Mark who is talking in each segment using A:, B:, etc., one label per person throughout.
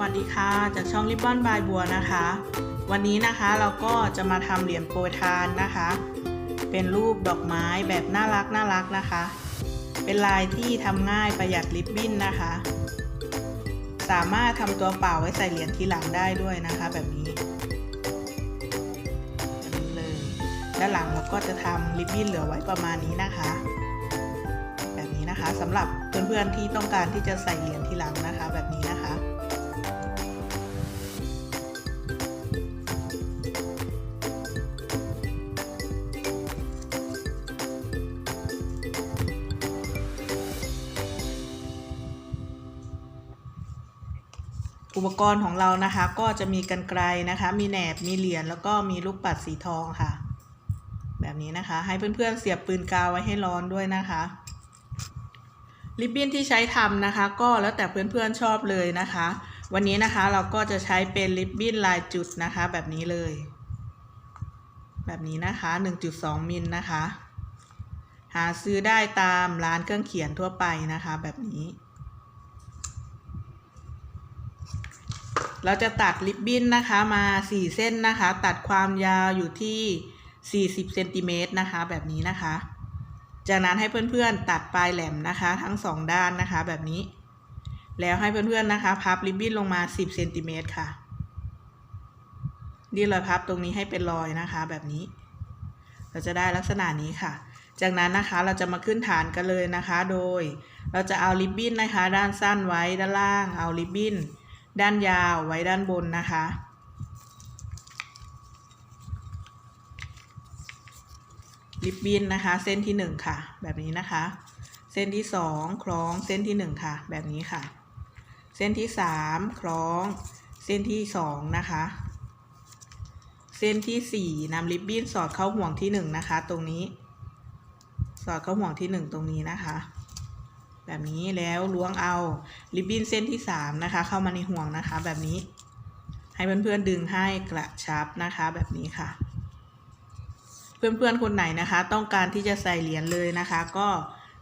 A: วัสดีค่ะ จากช่องริบบอนบายบัวนะคะ วันนี้นะคะเราก็จะมาทำเหรียญโปรยทานนะคะ เป็นรูปดอกไม้แบบน่ารักน่ารักนะคะ เป็นลายที่ทำง่ายประหยัดริบบิ้นนะคะ สามารถทำตัวเปล่าไว้ใส่เหรียญทีหลังได้ด้วยนะคะ แบบนี้แบบนี้เลยด้านหลังเราก็จะทำริบบิ้นเหลือไว้ประมาณนี้นะคะแบบนี้นะคะสำหรับเพื่อนๆที่ต้องการที่จะใส่เหรียญทีหลังนะคะ แบบนี้นะคะ อุปกรณ์ของเรานะคะ ก็จะมีกันไกลนะคะ มีแหนบมีเหรียญแล้วก็มีลูกปัดสีทองค่ะ แบบนี้นะคะ ให้เพื่อนๆเสียบปืนกาวไว้ให้ร้อนด้วยนะคะริบบิ้นที่ใช้ทำนะคะ ก็แล้วแต่เพื่อนๆชอบเลยนะคะ วันนี้นะคะเราก็จะใช้เป็นริบบิ้นลายจุดนะคะ แบบนี้เลย แบบนี้นะคะ 1.2มิลนะคะ หาซื้อได้ตามร้านเครื่องเขียนทั่วไปนะคะ แบบนี้ เราจะตัดริบบิ้นนะคะมา 4 เส้นนะคะ ตัดความยาวอยู่ที่ 40เซนติเมตรนะคะแบบนี้นะคะ จากนั้นให้เพื่อนๆตัดปลายแหลมนะคะ ทั้ง 2 ด้านนะคะ แบบนี้ แล้วให้เพื่อนๆนะคะ พับริบบิ้นลงมา 10เซนติเมตรค่ะดีรอยพับตรงนี้ให้เป็นรอยนะคะแบบนี้ เราจะได้ลักษณะนี้ค่ะ จากนั้นนะคะเราจะมาขึ้นฐานกันเลยนะคะ โดย เราจะเอาริบบิ้นนะคะ ด้านสั้นไว้ด้านล่าง เอาริบบิ้น ด้านยาวไว้ด้านบนนะคะ ริบบิ้นนะคะ เส้นที่หนึ่งค่ะ แบบนี้นะคะ เส้นที่สองคล้องเส้นที่หนึ่งค่ะ แบบนี้ค่ะ เส้นที่สามคล้องเส้นที่สองนะคะ เส้นที่สี่นำริบบิ้นสอดเข้าห่วงที่หนึ่งนะคะ ตรงนี้ สอดเข้าห่วงที่หนึ่งตรงนี้นะคะ แบบนี้แล้วล้วงเอาริบบิ้นเส้นที่สามนะคะ เข้ามาในห่วงนะคะ แบบนี้ ให้เพื่อนๆดึงให้กระชับนะคะ แบบนี้ค่ะ เพื่อนๆคนไหนนะคะ ต้องการที่จะใส่เหรียญเลยนะคะ ก็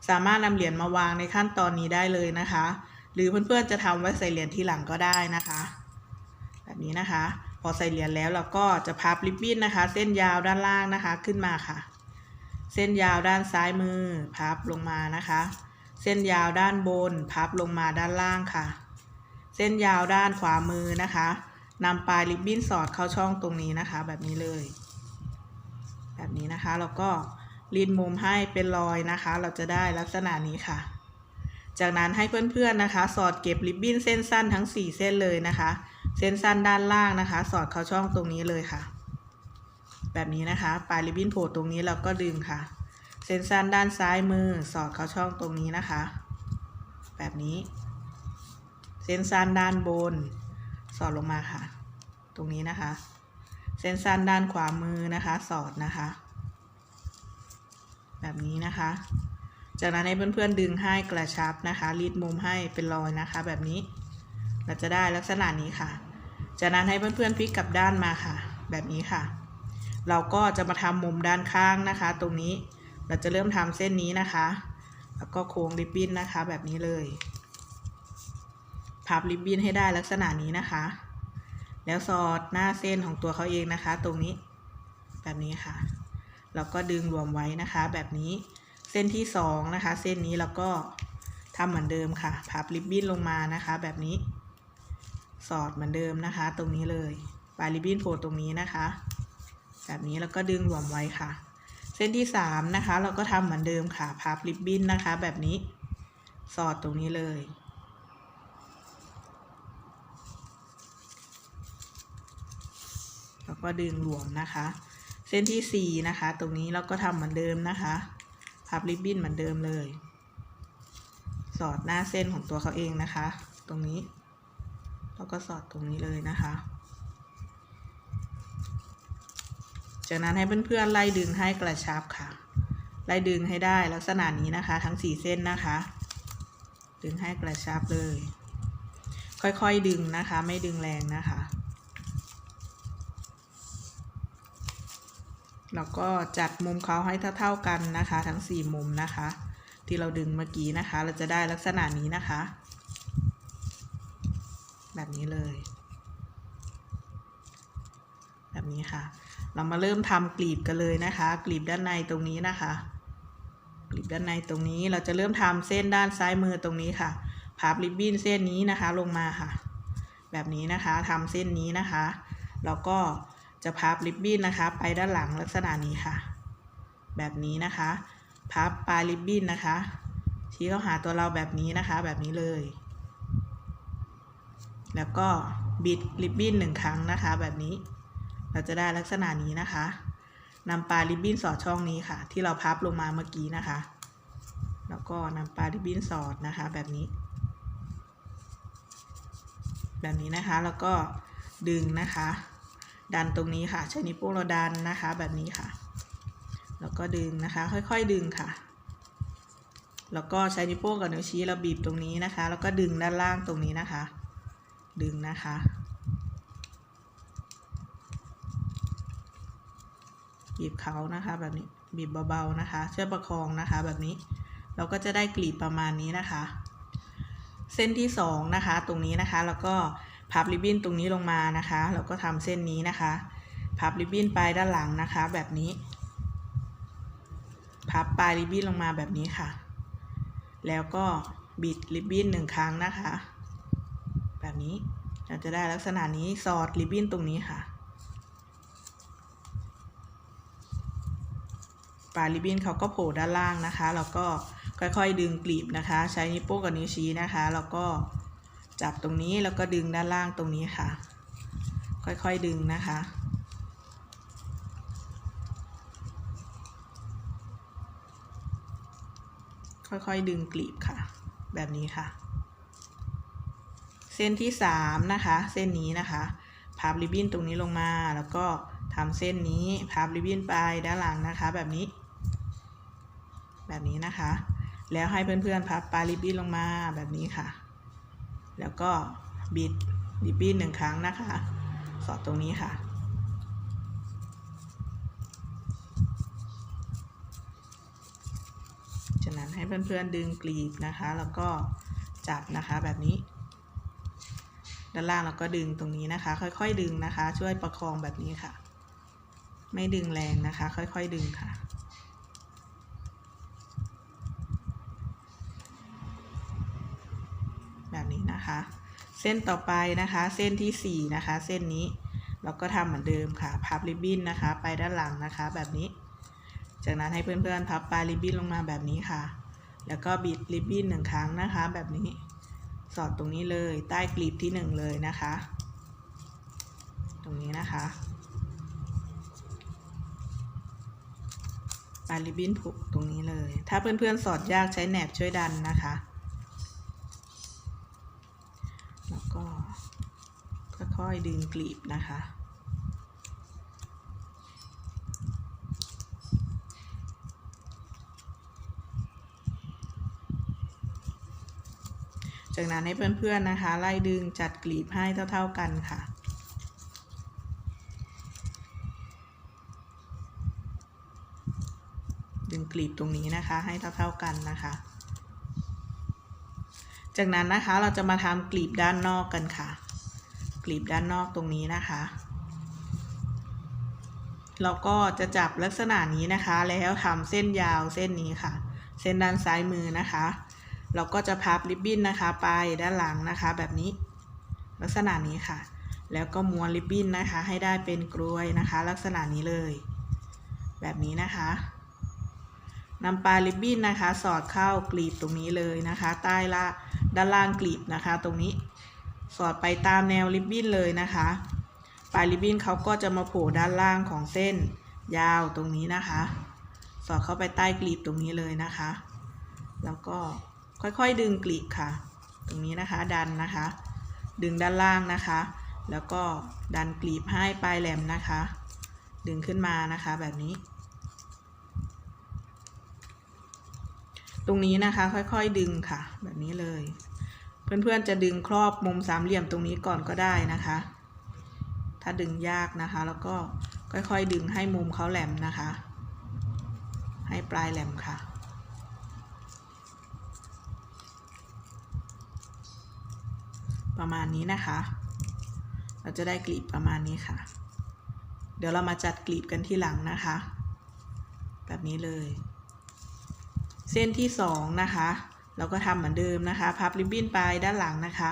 A: สามารถนำเหรียญมาวางในขั้นตอนนี้ได้เลยนะคะ หรือเพื่อนๆจะทำไว้ใส่เหรียญทีหลังก็ได้นะคะ แบบนี้นะคะ พอใส่เหรียญแล้วเราก็จะพับริบบิ้นนะคะ เส้นยาวด้านล่างนะคะขึ้นมาค่ะ เส้นยาวด้านซ้ายมือพับลงมานะคะ เส้นยาวด้านบนพับลงมาด้านล่างค่ะ เส้นยาวด้านขวามือนะคะนำปลายริบบิ้นสอดเข้าช่องตรงนี้นะคะ แบบนี้เลย แบบนี้นะคะแล้วก็รีดมุมให้เป็นรอยนะคะ เราจะได้ลักษณะนี้ค่ะ จากนั้นให้เพื่อนๆนะคะ สอดเก็บริบบิ้นเส้นสั้นทั้ง 4 เส้นเลยนะคะ เส้นสั้นด้านล่างนะคะ สอดเข้าช่องตรงนี้เลยค่ะ แบบนี้นะคะ ปลายริบบิ้นโผล่ตรงนี้เราก็ดึงค่ะ เส้นสั้นด้านซ้ายมือสอดเข้าช่องตรงนี้นะคะ แบบนี้ เส้นสั้นด้านบน สอดลงมาค่ะ ตรงนี้นะคะ เส้นสั้นด้านขวามือนะคะ สอดนะคะ แบบนี้นะคะ จากนั้นให้เพื่อนๆดึงให้กระชับนะคะรีดมุมให้เป็นรอยนะคะ แบบนี้ เราจะได้ลักษณะนี้ค่ะ จากนั้นให้เพื่อนๆพลิกกลับด้านมาค่ะ แบบนี้ค่ะ เราก็จะมาทำมุมด้านข้างนะคะ ตรงนี้ เราจะเริ่มทำเส้นนี้นะคะ แล้วก็โค้งริบบิ้นนะคะ แบบนี้เลย พับริบบิ้นให้ได้ลักษณะนี้นะคะ แล้วสอดหน้าเส้นของตัวเขาเองนะคะ ตรงนี้ แบบนี้ค่ะ แล้วก็ดึงรวมไว้นะคะ แบบนี้ เส้นที่สองนะคะ เส้นนี้เราก็ทำเหมือนเดิมค่ะ พับริบบิ้นลงมานะคะ แบบนี้ สอดเหมือนเดิมนะคะ ตรงนี้เลย ปลายริบบิ้นโผล่ตรงนี้นะคะ แบบนี้แล้วก็ดึงรวมไว้ค่ะ เส้นที่สามนะคะ เราก็ทำเหมือนเดิมค่ะพับริบบิ้นนะคะ แบบนี้สอดตรงนี้เลย แล้วก็ดึงรวมนะคะ เส้นที่สี่นะคะ ตรงนี้เราก็ทำเหมือนเดิมนะคะพับริบบิ้นเหมือนเดิมเลย สอดหน้าเส้นของตัวเขาเองนะคะ ตรงนี้ แล้วก็สอดตรงนี้เลยนะคะ จากนั้นให้เพื่อนๆไล่ดึงให้กระชับค่ะ ไล่ดึงให้ได้ลักษณะนี้นะคะ ทั้งสี่เส้นนะคะ ดึงให้กระชับเลย ค่อยๆดึงนะคะ ไม่ดึงแรงนะคะแล้วก็จัดมุมเขาให้เท่า ๆกันนะคะ ทั้ง 4 มุมนะคะ ที่เราดึงเมื่อกี้นะคะ เราจะได้ลักษณะนี้นะคะ แบบนี้เลย แบบนี้ค่ะ เรามาเริ่มทำกลีบกันเลยนะคะ กลีบด้านในตรงนี้นะคะ กลีบด้านในตรงนี้เราจะเริ่มทำเส้นด้านซ้ายมือตรงนี้ค่ะพับริบบิ้นเส้นนี้นะคะลงมาค่ะ แบบนี้นะคะทำเส้นนี้นะคะแล้วก็จะพับริบบิ้นนะคะ ไปด้านหลังลักษณะนี้ค่ะ แบบนี้นะคะพับปลายริบบิ้นนะคะ ชี้เข้าหาตัวเราแบบนี้นะคะ แบบนี้เลย แล้วก็บิดริบบิ้นหนึ่งครั้งนะคะแบบนี้ เราจะได้ลักษณะนี้นะคะนำปลาริบบิ้นสอดช่องนี้ค่ะ ที่เราพับลงมาเมื่อกี้นะคะ แล้วก็นำปลาริบบิ้นสอดนะคะ แบบนี้ แบบนี้นะคะแล้วก็ดึงนะคะ ดันตรงนี้ค่ะ ใช้นิ้วโป้งเราดันนะคะแบบนี้ค่ะ แล้วก็ดึงนะคะ ค่อยๆดึงค่ะ แล้วก็ใช้นิ้วโป้งกับนิ้วชี้เราบีบตรงนี้นะคะ แล้วก็ดึงด้านล่างตรงนี้นะคะ ดึงนะคะ บีบเขานะคะ แบบนี้บีบเบาๆนะคะ ช่วยประคองนะคะ แบบนี้เราก็จะได้กลีบประมาณนี้นะคะ เส้นที่สองนะคะ ตรงนี้นะคะ แล้วก็พับริบบิ้นตรงนี้ลงมานะคะแล้วก็ทำเส้นนี้นะคะ พับริบบิ้นไปด้านหลังนะคะ แบบนี้ พับปลายริบบิ้นลงมาแบบนี้ค่ะ แล้วก็บิดริบบิ้นหนึ่งครั้งนะคะ แบบนี้เราจะได้ลักษณะนี้สอดริบบิ้นตรงนี้ค่ะ ปลายริบบิ้นเขาก็โผล่ด้านล่างนะคะ แล้วก็ค่อยๆดึงกลีบนะคะ ใช้นิ้วโป้งกับนิ้วชี้นะคะ แล้วก็จับตรงนี้แล้วก็ดึงด้านล่างตรงนี้ค่ะ ค่อยๆดึงนะคะ ค่อยๆดึงกลีบค่ะ แบบนี้ค่ะ เส้นที่สามนะคะ เส้นนี้นะคะพับริบบิ้นตรงนี้ลงมาแล้วก็ทำเส้นนี้พับริบบิ้นไปด้านหลังนะคะ แบบนี้ แบบนี้นะคะ แล้วให้เพื่อนๆพับปลายริบบิ้นลงมาแบบนี้ค่ะ แล้วก็บิดริบบิ้นหนึ่งครั้งนะคะ สอดตรงนี้ค่ะ จากนั้นให้เพื่อนๆดึงกลีบนะคะ แล้วก็จับนะคะแบบนี้ ด้านล่างเราก็ดึงตรงนี้นะคะ ค่อยๆดึงนะคะ ช่วยประคองแบบนี้ค่ะ ไม่ดึงแรงนะคะ ค่อยๆดึงค่ะ แบบนี้นะคะ เส้นต่อไปนะคะ เส้นที่สี่นะคะ เส้นนี้เราก็ทำเหมือนเดิมค่ะ พับริบบิ้นนะคะ ไปด้านหลังนะคะ แบบนี้ จากนั้นให้เพื่อนๆพับปลายริบบิ้นลงมาแบบนี้ค่ะ แล้วก็บิดริบบิ้นหนึ่งครั้งนะคะ แบบนี้ สอดตรงนี้เลย ใต้กลีบที่หนึ่งเลยนะคะ ตรงนี้นะคะปลายริบบิ้นผูกตรงนี้เลย ถ้าเพื่อนๆสอดยากใช้แหนบช่วยดันนะคะ แล้วก็ค่ อยดึงกลีบนะคะ จากนั้นให้เพื่อนๆนะคะ ไล่ดึงจัดกลีบให้เท่าๆกันค่ะดึงกลีบตรงนี้นะคะให้เท่าๆกันนะคะ จากนั้นนะคะเราจะมาทำกลีบด้านนอกกันค่ะ กลีบด้านนอกตรงนี้นะคะ เราก็จะจับลักษณะนี้นะคะ แล้วทำเส้นยาวเส้นนี้ค่ะ เส้นด้านซ้ายมือนะคะ เราก็จะพับริบบิ้นนะคะ ไปด้านหลังนะคะ แบบนี้ลักษณะนี้ค่ะ แล้วก็ม้วนริบบิ้นนะคะ ให้ได้เป็นกลวยนะคะ ลักษณะนี้เลย แบบนี้นะคะนำปลายริบบิ้นนะคะ สอดเข้ากลีบตรงนี้เลยนะคะ ใต้ละด้านล่างกลีบนะคะ ตรงนี้ สอดไปตามแนวริบบิ้นเลยนะคะ ปลายริบบิ้นเขาก็จะมาโผล่ด้านล่างของเส้นยาวตรงนี้นะคะ สอดเข้าไปใต้กลีบตรงนี้เลยนะคะ แล้วก็ค่อยๆดึงกลีบค่ะ ตรงนี้นะคะดันนะคะ ดึงด้านล่างนะคะ แล้วก็ดันกลีบให้ปลายแหลมนะคะ ดึงขึ้นมานะคะแบบนี้ ตรงนี้นะคะค่อยๆดึงค่ะ แบบนี้เลย เพื่อนๆจะดึงครอบมุมสามเหลี่ยมตรงนี้ก่อนก็ได้นะคะ ถ้าดึงยากนะคะ แล้วก็ค่อยๆดึงให้มุมเขาแหลมนะคะ ให้ปลายแหลมค่ะประมาณนี้นะคะ เราจะได้กลีบประมาณนี้ค่ะ เดี๋ยวเรามาจัดกลีบกันที่หลังนะคะ แบบนี้เลย เส้นที่สองนะคะ เราก็ทำเหมือนเดิมนะคะ พับริบบิ้นไปด้านหลังนะคะ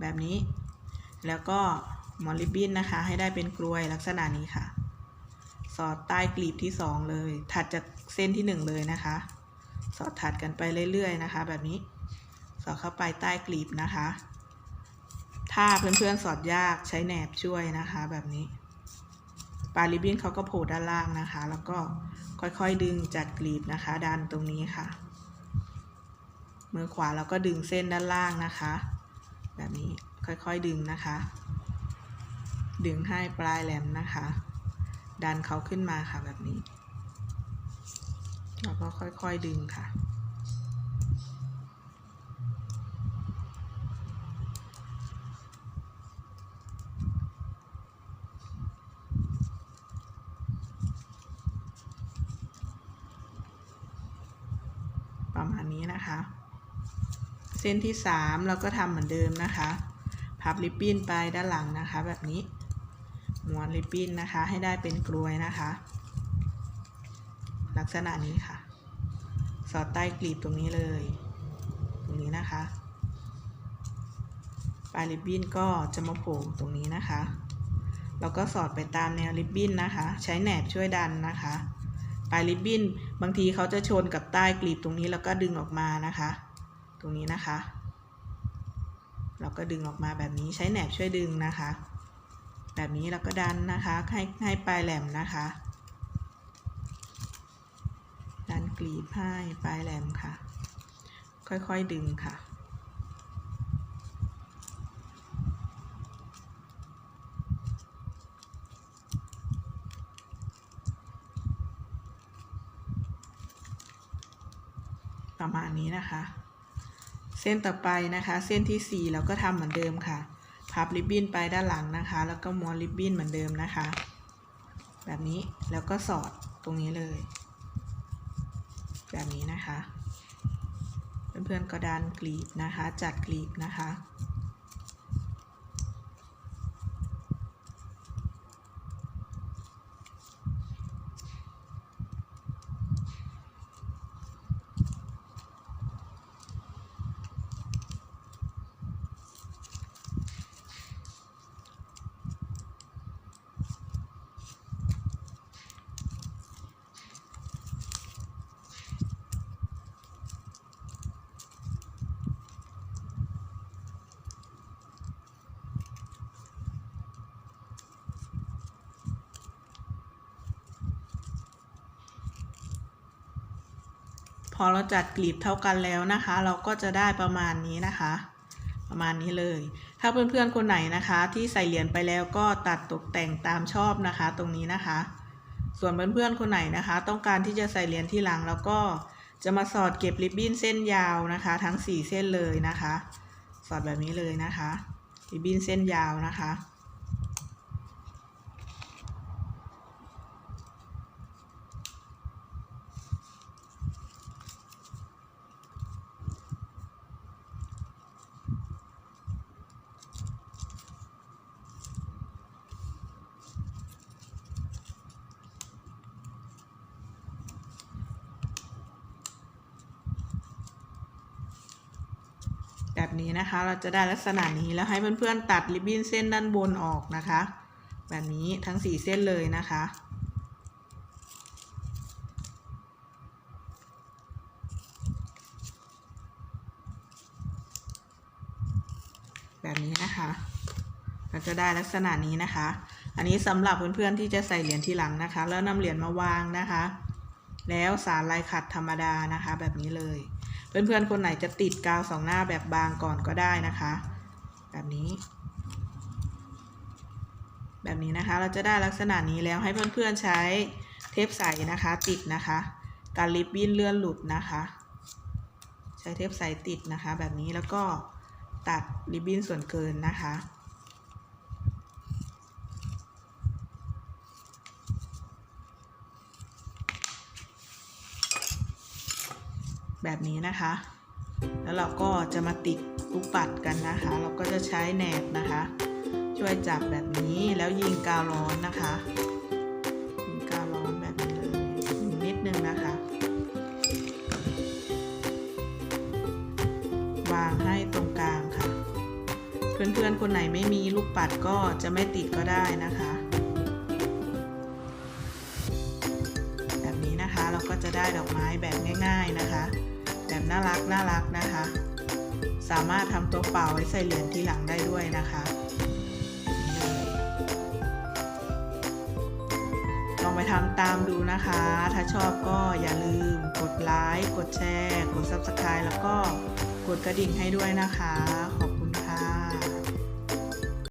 A: แบบนี้ แล้วก็หมอนริบบิ้นนะคะ ให้ได้เป็นกลวยลักษณะนี้ค่ะ สอดใต้กลีบที่สองเลย ถัดจากเส้นที่หนึ่งเลยนะคะ สอดถัดกันไปเรื่อยๆนะคะ แบบนี้ สอดเข้าไปใต้กลีบนะคะ ถ้าเพื่อนๆสอดยากใช้แหนบช่วยนะคะ แบบนี้ปลายริบบิ้นเขาก็โผล่ด้านล่างนะคะ แล้วก็ค่อยๆดึงจากกลีบนะคะ ดันตรงนี้ค่ะ มือขวาเราก็ดึงเส้นด้านล่างนะคะ แบบนี้ค่อยๆดึงนะคะ ดึงให้ปลายแหลมนะคะ ดันเขาขึ้นมาค่ะแบบนี้แล้วก็ค่อยๆดึงค่ะประมาณนี้นะคะ เส้นที่สามเราก็ทำเหมือนเดิมนะคะ พับริบบิ้นไปด้านหลังนะคะ แบบนี้ม้วนริบบิ้นนะคะ ให้ได้เป็นกลวยนะคะ ลักษณะนี้ค่ะ สอดใต้กลีบตรงนี้เลย ตรงนี้นะคะปลายริบบิ้นก็จะมาโผล่ตรงนี้นะคะเราก็สอดไปตามแนวริบบิ้นนะคะ ใช้แหนบช่วยดันนะคะ ปลายริบบิ้นบางทีเขาจะชนกับใต้กลีบตรงนี้แล้วก็ดึงออกมานะคะ ตรงนี้นะคะ เราก็ดึงออกมาแบบนี้ใช้แหนบช่วยดึงนะคะ แบบนี้เราก็ดันนะคะให้ให้ปลายแหลมนะคะ ดันกลีบให้ปลายแหลมค่ะ ค่อยๆดึงค่ะประมาณนี้นะคะ เส้นต่อไปนะคะ เส้นที่ 4 เราก็ทำเหมือนเดิมค่ะ พับริบบิ้นไปด้านหลังนะคะ แล้วก็ม้วนริบบิ้นเหมือนเดิมนะคะ แบบนี้แล้วก็สอดตรงนี้เลย แบบนี้นะคะ เพื่อนๆก็ดันกลีบนะคะ จัดกลีบนะคะ อเราจัดกลีบเท่ากันแล้วนะคะ เราก็จะได้ประมาณนี้นะคะ ประมาณนี้เลย ถ้าเพื่อนๆคนไหนนะคะ ที่ใส่เหรียญไปแล้วก็ตัดตกแต่งตามชอบนะคะ ตรงนี้นะคะ ส่วนเพื่อนๆคนไหนนะคะ ต้องการที่จะใส่เหรียญที่หลังแล้วก็จะมาสอดเก็บริบบิ้นเส้นยาวนะคะ ทั้ง 4 เส้นเลยนะคะ สอดแบบนี้เลยนะคะ ริบบิ้นเส้นยาวนะคะ นี้นะคะ เราจะได้ลักษณะนี้แล้วให้เพื่อนๆตัดริบบิ้นเส้นด้านบนออกนะคะ แบบนี้ทั้ง4เส้นเลยนะคะแบบนี้นะคะ เราจะได้ลักษณะนี้นะคะ อันนี้สำหรับเพื่อนๆที่จะใส่เหรียญทีหลังนะคะ แล้วนำเหรียญมาวางนะคะ แล้วสารลายขัดธรรมดานะคะ แบบนี้เลย เพื่อนๆคนไหนจะติดกาวสองหน้าแบบบางก่อนก็ได้นะคะ แบบนี้ แบบนี้นะคะเราจะได้ลักษณะนี้แล้วให้เพื่อนๆใช้เทปใสนะคะ ติดนะคะการลิบบิ้นเลื่อนหลุดนะคะ ใช้เทปใสติดนะคะ แบบนี้แล้วก็ตัดริบบิ้นส่วนเกินนะคะ แบบนี้นะคะ แล้วเราก็จะมาติดลูกปัดกันนะคะ เราก็จะใช้แหนบนะคะ ช่วยจับแบบนี้แล้วยิงกาวร้อนนะคะยิงกาวร้อนแบบนี้เลยยิงนิดนึงนะคะวางให้ตรงกลางค่ะ เพื่อนๆคนไหนไม่มีลูกปัดก็จะไม่ติดก็ได้นะคะแบบนี้นะคะเราก็จะได้ดอกไม้แบบง่าย ๆนะคะ แบบน่ารักน่ารักนะคะ สามารถทำตัวเปล่าไว้ใส่เหรียญที่หลังได้ด้วยนะคะลยลองไปทำตามดูนะคะ ถ้าชอบก็อย่าลืมกดไลค์ กดแชร์ กด Subscribe แล้วก็กดกระดิ่งให้ด้วยนะคะ